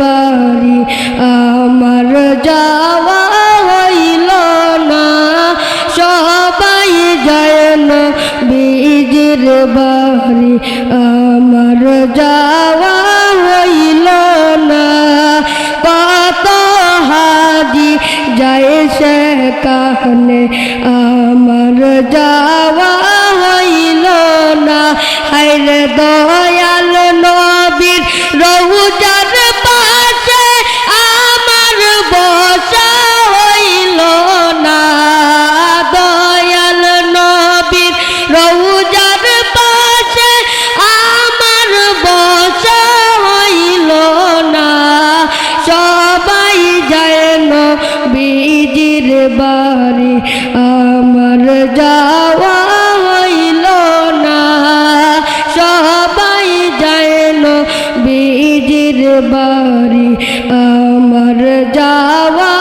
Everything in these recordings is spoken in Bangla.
বাড়ি, আমার যাওয়া হইল না। সবাই যায় না বীজের বাড়ি, আমার যাওয়া হইল না। পাত হাজি যায় সে কাহনে আমার যা বাড়ি আমার যাওয়া হইল না। সবাই যাইল বিজির বাড়ি আমার যাওয়া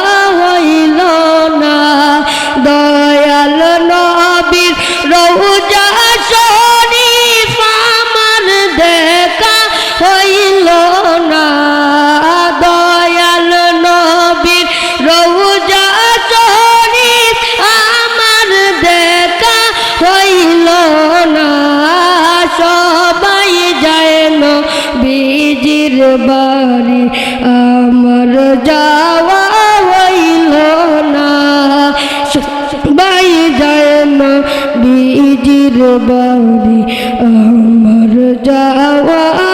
বাড়ি আমার যাওয়া